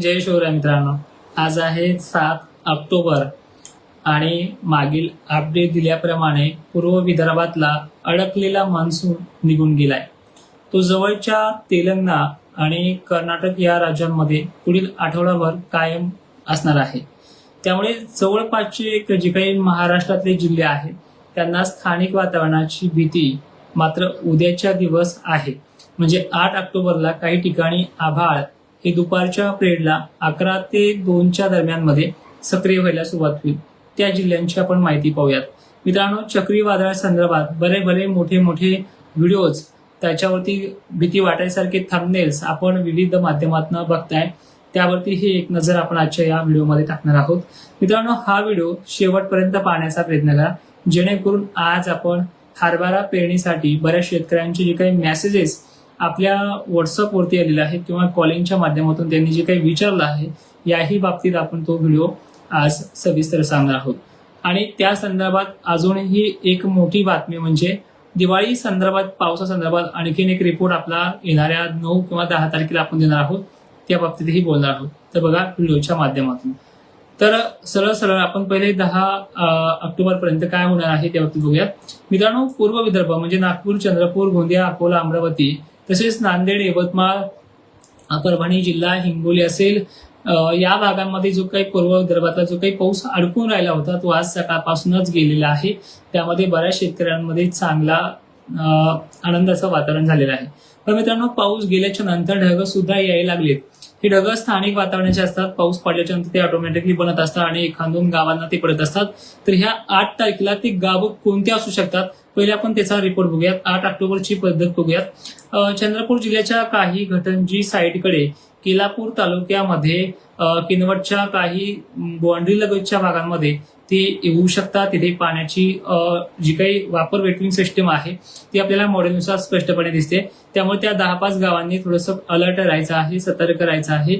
जय शिवराय मित्रांनो आज आहे सात ऑक्टोबर आणि मागील अपडेट दिल्याप्रमाणे पूर्व विदर्भातला अडकलेला मान्सून निघून गेलाय. तो जवळच्या तेलंगणा आणि कर्नाटक या राज्यांमध्ये पुढील आठवडाभर कायम असणार आहे. त्यामुळे जवळपासचे एक जे काही महाराष्ट्रातले जिल्हे आहेत त्यांना स्थानिक वातावरणाची भीती मात्र उद्याच्या दिवस आहे. म्हणजे आठ ऑक्टोबरला काही ठिकाणी आभाळ हे दुपारच्या पिरियडला अकरा ते दोनच्या दरम्यानमध्ये सक्रिय व्हायला सुरुवात होईल. त्या जिल्ह्यांची आपण माहिती पाहूयात. मित्रांनो चक्रीवादळा संदर्भात बरे बरे मोठे मोठे व्हिडिओज त्याच्यावरती भीती वाटायसारखे थंबनेल्स आपण विविध माध्यमातून बघताय. त्यावरती ही एक नजर आपण आजच्या या व्हिडिओमध्ये टाकणार आहोत. मित्रांनो हा व्हिडिओ शेवटपर्यंत पाहण्याचा प्रयत्न करा. जेणेकरून आज आपण हरभरा पेरणीसाठी बऱ्याच शेतकऱ्यांचे जे काही मेसेजेस आपल्या व्हॉट्सअपवरती आलेला आहे किंवा कॉलिंगच्या माध्यमातून त्यांनी जे काही विचारलं आहे याही बाबतीत आपण तो व्हिडिओ आज सविस्तर सांगणार आहोत. आणि त्या संदर्भात अजूनही एक मोठी बातमी म्हणजे दिवाळी संदर्भात पावसासंदर्भात आणखीन एक रिपोर्ट आपला येणाऱ्या नऊ किंवा दहा तारखेला आपण देणार आहोत. त्या बाबतीतही बोलणार आहोत. तर बघा व्हिडिओच्या माध्यमातून. तर सरळ सरळ आपण पहिले दहा ऑक्टोबर पर्यंत काय होणार आहे त्या बाबतीत बघूया मित्रांनो पूर्व विदर्भ म्हणजे नागपूर चंद्रपूर गोंदिया अकोला अमरावती तसेच नांदेड यवतमाळ परभणी जिल्हा हिंगोली असेल या भागांमध्ये जो काही पूर्व विदर्भातला जो काही पाऊस अडकून राहिला होता तो आज सकाळपासूनच गेलेला आहे. त्यामध्ये बऱ्याच शेतकऱ्यांमध्ये चांगला आनंदाचं वातावरण झालेलं आहे. पण मित्रांनो पाऊस गेल्याच्यानंतर ढग सुद्धा यायला लागलेत. हे ढग स्थानिक वातावरणाचे असतात पाऊस पडल्याच्या नंतर ते ऑटोमॅटिकली बनत असतात आणि एखादून गावांना ते पडत असतात. तर ह्या आठ तारखेला ते गाव कोणते असू शकतात? पहिले आपण त्याचा रिपोर्ट बघूयात. आठ ऑक्टोबरची पद्धत बघूयात. चंद्रपूर जिल्ह्याच्या काही घटंजी साईडकडे केलापूर तालुक्यामध्ये किनवटच्या काही बाँड्री लगतच्या भागांमध्ये ते येऊ शकतात. तिथे पाण्याची जी काही वापर वेटिंग सिस्टम आहे ती आपल्याला मॉडेलनुसार स्पष्टपणे दिसते. त्यामुळे त्या दहा पाच गावांनी थोडंसं अलर्ट राहायचं आहे सतर्क राहायचं आहे.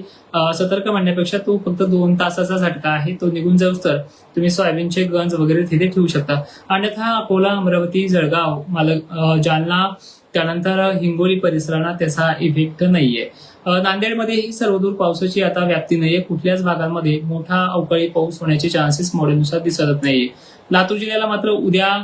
सतर्क म्हणण्यापेक्षा तो फक्त दोन तासाचा झटका आहे तो निघून जाऊस तर तुम्ही सोयाबीनचे गंज वगैरे तिथे ठेवू शकता. अन्यथा अकोला अमरावती जळगाव मालक जालना त्यानंतर हिंगोली परिसरांना त्याचा इफेक्ट नाहीये. नांदेडमध्ये ही सर्वदूर पावसाची आता व्याप्ती नाहीये. कुठल्याच भागांमध्ये मोठा अवकाळी पाऊस होण्याचे चान्सेस मॉडेलनुसार दिसत नाहीये. लातूर जिल्ह्याला मात्र उद्या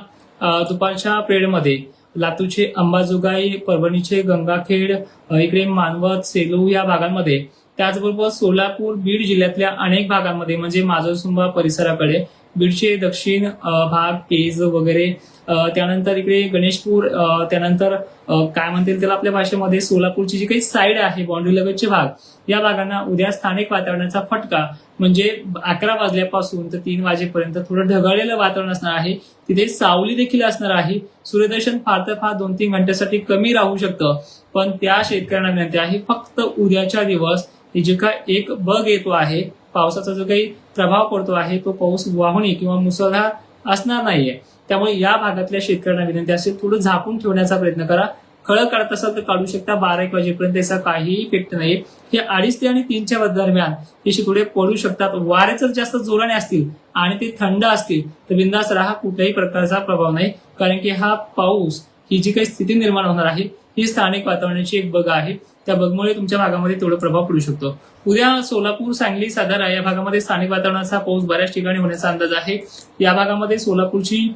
दुपारच्या पिरियडमध्ये लातूरचे अंबाजोगाई परभणीचे गंगाखेड इकडे मानवत सेलू या भागांमध्ये त्याचबरोबर सोलापूर बीड जिल्ह्यातल्या अनेक भागांमध्ये म्हणजे माजोसुंबा परिसराकडे बीडचे दक्षिण भाग पेज वगैरे त्यानंतर इकडे गणेशपूर त्यानंतर काय म्हणतील त्याला आपल्या भाषेमध्ये सोलापूरची जी काही साईड आहे बाँड्री लगतचे भाग या भागांना उद्या स्थानिक वातावरणाचा फटका म्हणजे अकरा वाजल्यापासून तर तीन वाजेपर्यंत थोडं ढगाळलेलं वातावरण असणार आहे. तिथे सावली देखील असणार आहे. सूर्यदर्शन फार तर फार दोन तीन घंट्यासाठी कमी राहू शकतं. पण त्या शेतकऱ्यांना विनंती आहे फक्त उद्याच्या दिवस हे जे काय एक बग येतो आहे पावसाचा जो काही प्रभाव पडतो आहे तो पाऊस वाहुणी किंवा मुसळधार असणार नाहीये. त्यामुळे या भागातल्या शेतकऱ्यांना विनंती असेल थोडं झाकून ठेवण्याचा प्रयत्न करा. खळं काढत असाल तर काढू शकता. बारा एक वाजेपर्यंत याचा काहीही इफेक्ट नाही हे अडीच ते आणि तीनच्या दरम्यान हे शितोडे पडू शकतात. वारे जर जास्त जोराने असतील आणि ते थंड असतील तर बिंदास राहा. कुठल्याही प्रकारचा प्रभाव नाही. कारण की हा पाऊस ही जी काही स्थिती निर्माण होणार आहे ही स्थानिक वातावरणाची एक बग आहे. त्या बगमुळे तुमच्या भागामध्ये तेवढा प्रभाव पडू शकतो. उद्या सोलापूर सांगली सातारा या भागामध्ये स्थानिक वातावरणाचा पाऊस बऱ्याच ठिकाणी होण्याचा अंदाज आहे. या भागामध्ये सोलापूरची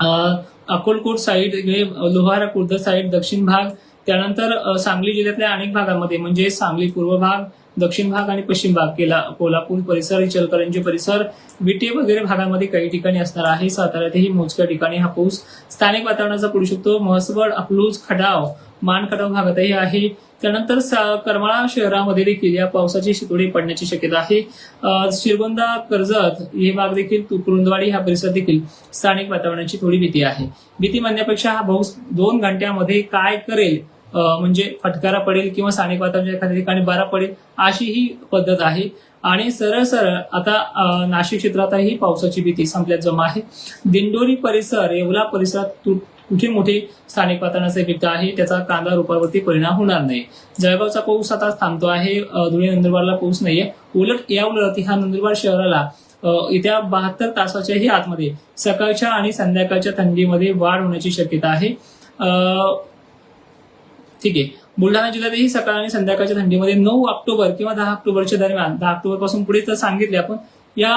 अं, अकोलकोट साईड लोहारा खुर्द साईड दक्षिण भाग त्यानंतर सांगली जिल्ह्यातल्या अनेक भागांमध्ये म्हणजे सांगली पूर्व भाग दक्षिण भाग आणि पश्चिम भाग केला कोल्हापूर परिसर इचलकरंजी परिसर विटे वगैरे भागामध्ये काही ठिकाणी असणार आहे. साताऱ्यातही मोजक्या ठिकाणी हा पाऊस स्थानिक वातावरणाचा पडू शकतो. म्हसवड अकलूज खडाव मान खडाव भागातही आहे. त्यानंतर करमाळा शहरामध्ये देखील या पावसाची शितोडे पडण्याची शक्यता आहे. अं, शिरगोंदा कर्जत हे भाग देखील तुकृंदवाडी कुरुंदवाडी हा परिसर देखील स्थानिक वातावरणाची थोडी भीती आहे. भीती म्हणण्यापेक्षा हा पाऊस दोन घंट्यामध्ये काय करेल म्हणजे फटकारा पडेल किंवा स्थानिक वातावरण एखाद्या ठिकाणी बारा पडेल अशी ही पद्धत आहे. आणि सरळ सरळ आता नाशिक क्षेत्रातही पावसाची भीती संपल्यात जमा आहे. दिंडोरी परिसर येवला परिसरात तु- कुठे मोठे स्थानिक वातावरणाचा इफेक्ट आहे त्याचा कांदा रुपयावरती परिणाम होणार नाही. जळगावचा पाऊस आता थांबतो आहे धुळे नंदुरबारला पाऊस नाहीये. उलट या उलट हा नंदुरबार शहराला येत्या बहात्तर तासाच्याही आतमध्ये सकाळच्या आणि संध्याकाळच्या थंडीमध्ये वाढ होण्याची शक्यता आहे. ठीक आहे. बुलढाणा जिल्ह्यातही सकाळ आणि संध्याकाळच्या थंडीमध्ये नऊ ऑक्टोबर किंवा दहा ऑक्टोबरच्या दरम्यान दहा ऑक्टोबरपासून पुढे तर सांगितले आपण या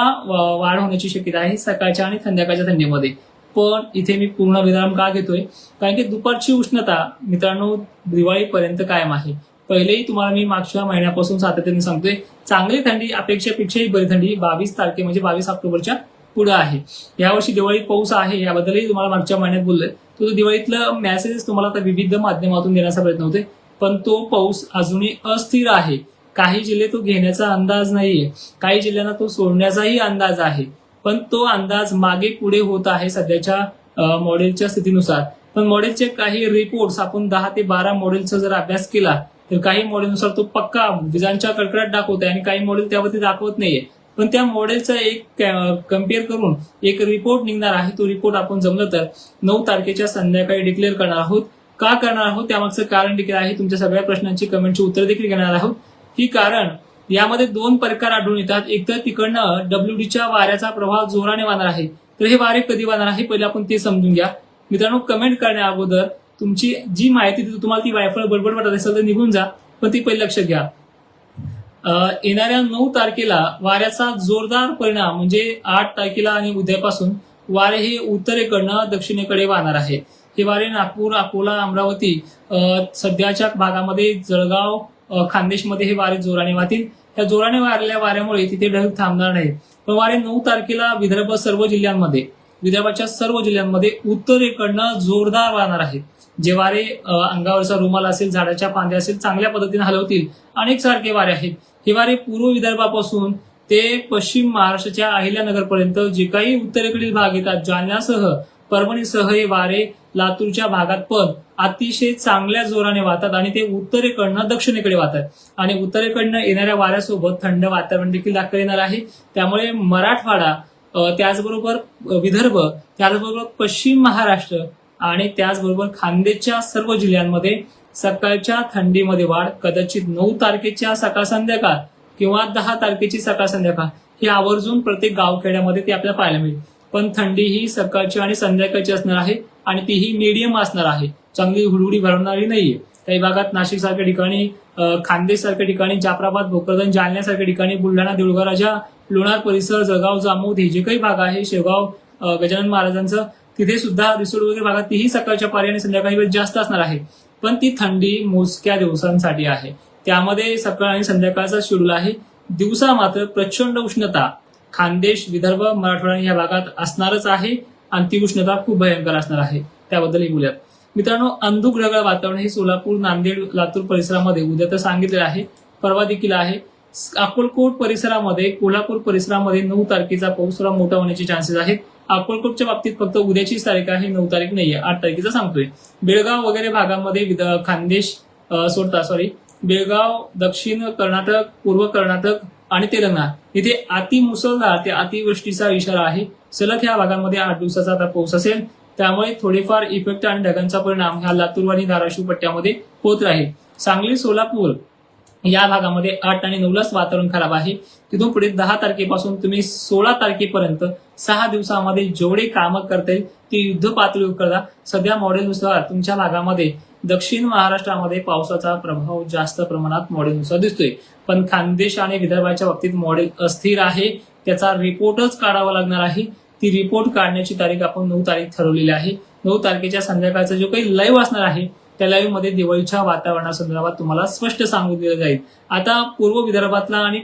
वाढ होण्याची शक्यता आहे सकाळच्या आणि संध्याकाळच्या थंडीमध्ये. पण इथे मी पूर्ण विराम का घेतोय? कारण की दुपारची उष्णता मित्रांनो दिवाळीपर्यंत कायम आहे. पहिलेही तुम्हाला मी मागच्या महिन्यापासून सातत्याने सांगतोय चांगली थंडी अपेक्षेपेक्षाही बरी थंडी बावीस तारखे म्हणजे बावीस ऑक्टोबरच्या पुढे आहे. यावर्षी दिवाळी पाऊस आहे याबद्दलही तुम्हाला मागच्या महिन्यात बोललोय. तो दिवाळीतलं मेसेजेस तुम्हाला आता विविध माध्यमातून देण्याचा प्रयत्न होते पण तो पाऊस अजूनही अस्थिर आहे. काही जिल्हे तो घेण्याचा अंदाज नाहीये. काही जिल्ह्यांना तो सोडण्याचाही अंदाज आहे. पण तो अंदाज मागे पुढे होत आहे सध्याच्या मॉडेलच्या स्थितीनुसार. पण मॉडेलचे काही रिपोर्ट्स आपण दहा ते बारा मॉडेलचा जर अभ्यास केला तर काही मॉडेलनुसार तो पक्का विजांच्या कडकडाट दाखवत आहे आणि काही मॉडेल त्यावरती दाखवत नाहीये. पण त्या मॉडेलचा एक कंपेअर करून एक रिपोर्ट निघणार आहे. तो रिपोर्ट आपण जमलं तर नऊ तारखेच्या संध्याकाळी डिक्लेअर करणार आहोत. का करणार आहोत? त्यामागचं कारण देखील आहे. तुमच्या सगळ्या प्रश्नांची कमेंटची उत्तर देखील घेणार आहोत. ही कारण यामध्ये दोन प्रकार आढळून येतात. एक तर तिकडनं डब्ल्यू डीच्या वाऱ्याचा प्रभाव जोराने वाहणार आहे. तर हे वारे कधी वाहणार आहे? पहिले आपण ते समजून घ्या. मित्रांनो कमेंट करण्या अगोदर तुमची जी माहिती तुम्हाला ती वायफळ बडबड वाटत असेल तर निघून जा. पण ती पहिले लक्षात घ्या. येणाऱ्या नऊ तारखेला वाऱ्याचा जोरदार परिणाम म्हणजे आठ तारखेला आणि उद्यापासून वारे हे उत्तरेकडनं दक्षिणेकडे वाहणार आहे. हे वारे नागपूर अकोला अमरावती सध्याच्या भागामध्ये जळगाव खानदेशमध्ये हे वारे जोराने वाहतील. त्या जोराने वारलेल्या वाऱ्यामुळे तिथे ढग थांबणार नाही पण वारे नऊ तारखेला विदर्भ सर्व जिल्ह्यांमध्ये विदर्भाच्या सर्व जिल्ह्यांमध्ये उत्तरेकडनं जोरदार वाहणार आहे. जे वारे अंगावरचा रुमाल असेल झाडाच्या फांद्या असेल चांगल्या पद्धतीने हलवतील. अनेक सारखे वारे आहेत. हे वारे पूर्व विदर्भापासून ते पश्चिम महाराष्ट्राच्या अहिल्यानगरपर्यंत जे काही उत्तरेकडील भाग येतात जालन्यासह परभणीसह हे वारे लातूरच्या भागात पण अतिशय चांगल्या जोराने वाहतात आणि ते उत्तरेकडनं दक्षिणेकडे वाहतात. आणि उत्तरेकडनं येणाऱ्या वाऱ्यासोबत थंड वातावरण देखील दाखल येणार आहे. त्यामुळे मराठवाडा त्याचबरोबर विदर्भ त्याचबरोबर पश्चिम महाराष्ट्र आणि त्याचबरोबर खानदेशच्या सर्व जिल्ह्यांमध्ये सकाळच्या थंडीमध्ये वाढ कदाचित नऊ तारखेच्या सकाळ संध्याकाळ किंवा दहा तारखेची सकाळ संध्याकाळ हे आवर्जून प्रत्येक गावखेड्यामध्ये ती आपल्याला पाहायला मिळेल. पण थंडी ही सकाळची आणि संध्याकाळची असणार आहे आणि तीही मीडियम असणार आहे. चांगली हुडहुडी भरवणारी नाहीये. काही भागात नाशिक सारख्या ठिकाणी खानदेश सारख्या ठिकाणी जाफराबाद भोकरदन जालन्यासारख्या ठिकाणी बुलढाणा देऊळगाव राजा लोणार परिसर जळगाव जामोद हे जे काही भाग आहे शेवगाव गजानन महाराजांचं तिथे सुद्धा रिसोड वगैरे भागात तीही सकाळच्या पारी आणि संध्याकाळी वेळ जास्त असणार आहे. पण ती थंडी मोजक्या दिवसांसाठी आहे. त्यामध्ये सकाळ आणि संध्याकाळचा शेड्यूल आहे. दिवसा मात्र प्रचंड उष्णता खानदेश विदर्भ मराठवाडा या भागात असणारच आहे आणि ती उष्णता खूप भयंकर असणार आहे. त्याबद्दलही बोलूयात. मित्रांनो अंधुक ढगाळ वातावरण हे सोलापूर नांदेड लातूर परिसरामध्ये उद्या तर सांगितलेलं आहे. परवा देखील आहे. अकोलकोट परिसरामध्ये कोल्हापूर परिसरामध्ये नऊ तारखेचा पाऊस थोडा मोठा होण्याचे चान्सेस आहेत. अक्कलकोटच्या बाबतीत फक्त उद्याचीच तारीख आहे नऊ तारीख नाहीये आठ तारखेचा सांगतोय. बेळगाव वगैरे भागामध्ये खानदेश सोडता सॉरी बेळगाव दक्षिण कर्नाटक पूर्व कर्नाटक आणि तेलंगणा. इथे अति मुसळधार ते अतिवृष्टीचा इशारा आहे. सलग ह्या भागांमध्ये आठ दिवसाचा आता पाऊस असेल. त्यामुळे थोडेफार इफेक्ट आणि ढगांचा परिणाम ह्या लातूर आणि धाराशिव पट्ट्यामध्ये होत राहील. सांगली सोलापूर या भागामध्ये आठ आणि नऊलाच वातावरण खराब आहे. तिथून पुढे दहा तारखेपासून तुम्ही सोळा तारखेपर्यंत सहा दिवसामध्ये जेवढे कामं करता येईल ते युद्ध पातळीवर करा. सध्या मॉडेलनुसार तुमच्या भागामध्ये दक्षिण महाराष्ट्रामध्ये पावसाचा प्रभाव जास्त प्रमाणात मॉडेलनुसार दिसतोय. पण खानदेश आणि विदर्भाच्या बाबतीत मॉडेल अस्थिर आहे. त्याचा रिपोर्टच काढावा लागणार आहे. ती रिपोर्ट काढण्याची तारीख आपण नऊ तारीख ठरवलेली आहे. नऊ तारखेच्या संध्याकाळचा जो काही लाईव्ह असणार आहे त्या लाईव्हमध्ये दिवाळीच्या वातावरणासंदर्भात तुम्हाला स्पष्ट सांगून दिलं जाईल. आता पूर्व विदर्भातला आणि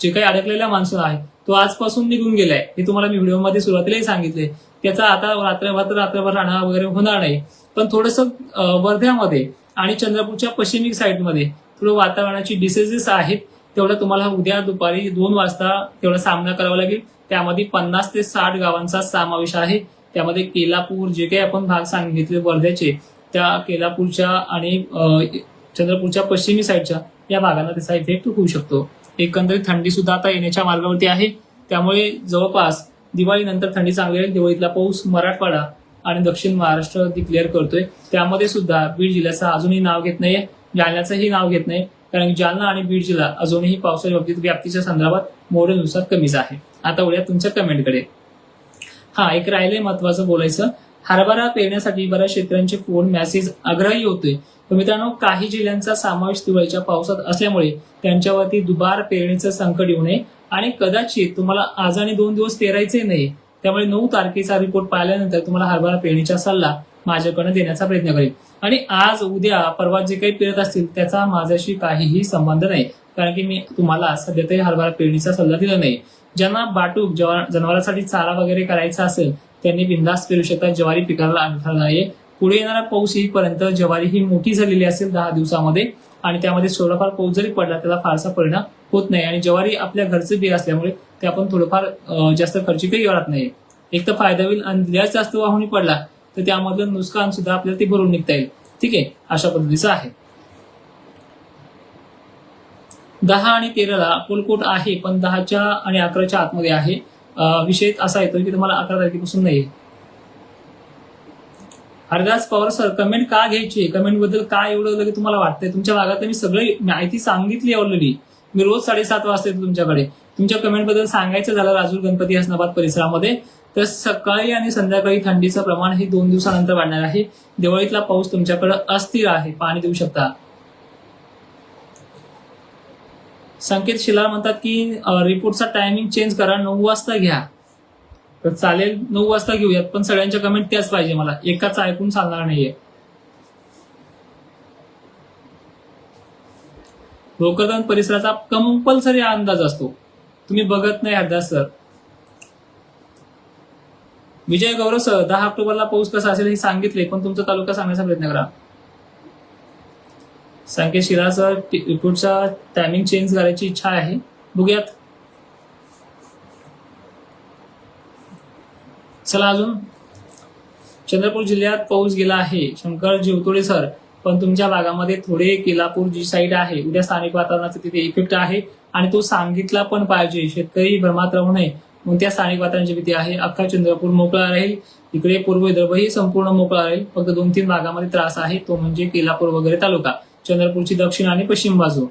जे काही अडकलेला मान्सून आहे तो आजपासून निघून गेलाय. हे तुम्हाला मी व्हिडिओमध्ये सुरुवातीलाही सांगितले त्याचा आता रात्रभर रात्रभर राहणार वगैरे होणार नाही. पण थोडस वर्ध्यामध्ये आणि चंद्रपूरच्या पश्चिमी साईडमध्ये थोडं वातावरणाची डिसेजेस आहेत तेवढं तुम्हाला उद्या दुपारी दोन वाजता तेवढा सामना करावा लागेल. त्यामध्ये पन्नास ते साठ गावांचा समावेश आहे. त्यामध्ये केलापूर जे काही आपण भाग सांगितले वर्ध्याचे त्या केलापूरच्या आणि चंद्रपूरच्या पश्चिमी साईडच्या या भागांना त्याचा इफेक्ट होऊ शकतो. एकंदरीत थंडी सुद्धा आता येण्याच्या मार्गावरती आहे. त्यामुळे जवळपास दिवाळीनंतर थंडी चांगली आहे दिवाळीतला पाऊस मराठवाडा आणि दक्षिण महाराष्ट्र डिक्लेअर करतोय. त्यामध्ये सुद्धा बीड जिल्ह्याचं अजूनही नाव घेत नाहीये. जालन्याचंही नाव घेत नाही. कारण जालना आणि बीड जिल्हा अजूनही पावसाच्या बाबतीत व्याप्तीच्या संदर्भात मॉडेलनुसार कमीच आहे. आता उद्या तुमच्या कमेंटकडे हा एक राहिलंय महत्वाचं बोलायचं. हरभरा पेरण्यासाठी बऱ्याच शेतकऱ्यांचे फोन मेसेज आग्रही होते तर मित्रांनो काही जिल्ह्यांचा समावेश दिवाळीच्या पावसात असल्यामुळे त्यांच्यावरती दुबार पेरणीचं संकट येऊ नये आणि कदाचित तुम्हाला आज आणि दोन दिवस पेरायचे नाही. त्यामुळे नऊ तारखेचा रिपोर्ट पाहिल्यानंतर तुम्हाला हरभरा पेरणीचा सल्ला माझ्याकडनं देण्याचा प्रयत्न करेल आणि आज उद्या परवा जे काही पेरत असतील त्याचा माझ्याशी काहीही संबंध नाही. कारण की मी तुम्हाला सध्या तरी हरभरा पेरणीचा सल्ला दिला नाही. ज्यांना बाटूक जनावरांसाठी चारा वगैरे करायचा असेल त्यांनी बिंदास पेरू शकतात ज्वारी पिकाला अडथळा नाहीये. पुढे येणारा पाऊस येईपर्यंत ज्वारी ही मोठी झालेली असेल दहा दिवसामध्ये आणि त्यामध्ये थोडाफार पाऊस जरी पडला त्याला फारसा परिणाम होत नाही आणि ज्वारी आपल्या घरचं बी असल्यामुळे ते आपण थोडंफार जास्त खर्चिकही वाढत नाही. एक तर फायदा होईल आणि जास्त जास्त वाहून पडला तर त्यामधलं नुकसान सुद्धा आपल्याला ते भरून निघता येईल. ठीक आहे? अशा पद्धतीचं आहे. दहा आणि तेराला अकोलकोट आहे पण दहाच्या आणि अकराच्या आतमध्ये आहे. विषय असा येतो की तुम्हाला अकरा तारखेपासून नाही हरदास पवार सर कमेंट का घ्यायची? कमेंटबद्दल काय एवढं की तुम्हाला वाटतंय? तुमच्या भागात मी सगळी माहिती सांगितली ऑलरेडी मी रोज साडेसात वाजता येतो तुमच्याकडे. तुमच्या कमेंटबद्दल सांगायचं झालं राजूर गणपती हसनाबाद परिसरामध्ये तर सकाळी आणि संध्याकाळी थंडीचं प्रमाण हे दोन दिवसानंतर वाढणार आहे. दिवाळीतला पाऊस तुमच्याकडे अस्थिर आहे. पाणी देऊ शकता. संकेत शिला म्हणतात की रिपोर्टचा टायमिंग चेंज करा नऊ वाजता घ्या. तर चालेल नऊ वाजता घेऊयात पण सगळ्यांच्या कमेंट त्याच पाहिजे मला. एकाच ऐकून चालणार नाहीये. भोकरदन परिसराचा कंपल्सरी अंदाज असतो. तुम्ही बघत नाही हरदास सर. विजय गौरव सर दहा ऑक्टोबरला पाऊस कसा असेल हे सांगितले पण तुमचा तालुका सांगण्याचा प्रयत्न करा. संकेत शिरा सर टायमिंग चेंज करायची इच्छा आहे. बघूयात. चला अजून. चंद्रपूर जिल्ह्यात पाऊस गेला आहे. शंकर जीवतोडे सर पण तुमच्या भागामध्ये थोडे केलापूर जी साईड आहे उद्या स्थानिक वातावरणाचा तिथे इफेक्ट आहे आणि तो सांगितला पण पाहिजे. शेतकरी भ्रमात राहू नये. म्हणून त्या स्थानिक वातावरणाची भीती आहे? अख्खा चंद्रपूर मोकळा राहील. इकडे पूर्व विदर्भही संपूर्ण मोकळा राहील. फक्त दोन तीन भागामध्ये त्रास आहे. तो म्हणजे केलापूर वगैरे तालुका. चंद्रपूरची दक्षिण आणि पश्चिम बाजू.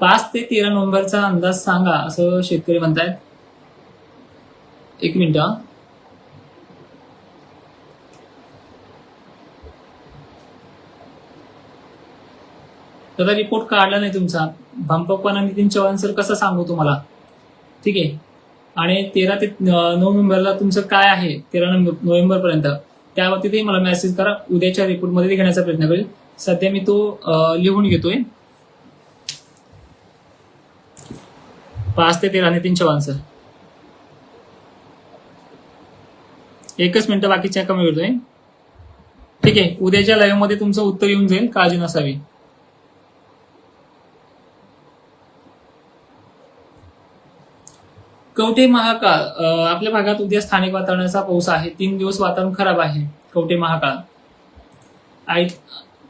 पाच ते तेरा नोव्हेंबरचा अंदाज सांगा असं शेतकरी म्हणतायत. एक मिनिट हा. त्याचा रिपोर्ट काढला नाही तुमचा. भांपप्पाना नितीन चव्हाण सर कसा सांगू तुम्हाला? ठीक आहे. आणि तेरा ते नोव्हेंबरला तुमचं काय आहे? तेरा नोव्हेंबर पर्यंत त्याबाबतीतही मला मेसेज करा. उद्याच्या रिपोर्टमध्ये घेण्याचा प्रयत्न करेल. सध्या मी तो लिहून घेतोय. पाच ते तेरा नितीन चव्हाण सर. एकच मिनिटं बाकीच्या कमी करतोय ठीक आहे. उद्याच्या लाईव्हमध्ये तुमचं उत्तर येऊन जाईल. काळजी नसावी. कवठे महाकाळ आपल्या भागात उद्या स्थानिक वातावरणाचा पाऊस आहे. तीन दिवस वातावरण खराब आहे कवठे महाकाळ आई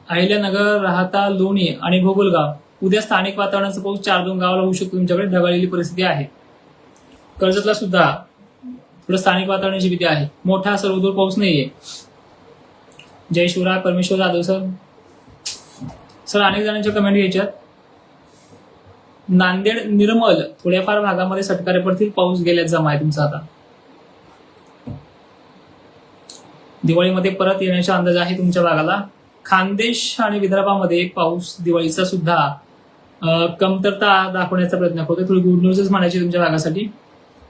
अहिल्यानगर राहता लोणी आणि भोगुलगाव. उद्या स्थानिक वातावरणाचा पाऊस चार दोन गावाला होऊ शकतो. तुमच्याकडे ढगाळलेली परिस्थिती आहे. कर्जतला सुद्धा थोडं स्थानिक वातावरणाची भीती आहे. मोठा सर्वदूर पाऊस नाहीये. जय शिवराय परमेश्वर जाधव सर. सर अनेक जणांच्या कमेंट घ्यायच्यात नांदेड निर्मल थोड्याफार भागामध्ये सटकारे पडतील. पाऊस गेल्यात जमा आहे तुमचा आता. दिवाळीमध्ये परत येण्याचा अंदाज आहे तुमच्या भागाला. खानदेश आणि विदर्भामध्ये पाऊस दिवाळीचा सुद्धा कमतरता दाखवण्याचा प्रयत्न करतोय. थोडी गुड न्यूजच म्हणायची तुमच्या भागासाठी.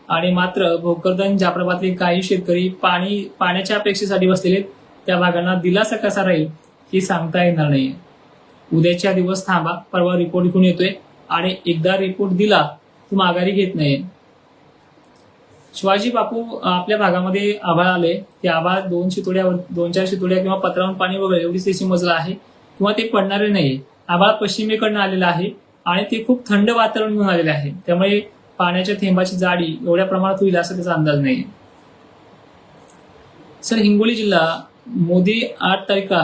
आणि मात्र भोकरदन प्रभातले काही शेतकरी पाणी पाण्याच्या अपेक्षेसाठी बसलेले आहेत. त्या भागांना दिलासा कसा राहील हे सांगता येणार नाही उद्याच्या दिवस थांबा परवा रिपोर्ट घेऊन येतोय. आणि एकदा रिपोर्ट दिला तो माघारी घेत नाही. शिवाजी बापू आपल्या भागामध्ये आभाळ आले ते आभाळ दोन शितोड्यावर दोन चार शितोड्या किंवा पत्रावून पाणी वगैरे एवढीच त्याची मजला आहे. किंवा ते पडणारे नाही आभाळ पश्चिमेकडनं आलेलं आहे आणि ते खूप थंड वातावरण घेऊन आलेले आहे. त्यामुळे पाण्याच्या थेंबाची जाडी एवढ्या प्रमाणात होईल असा त्याचा अंदाज नाही सर हिंगोली जिल्हा मोदी आठ तारखा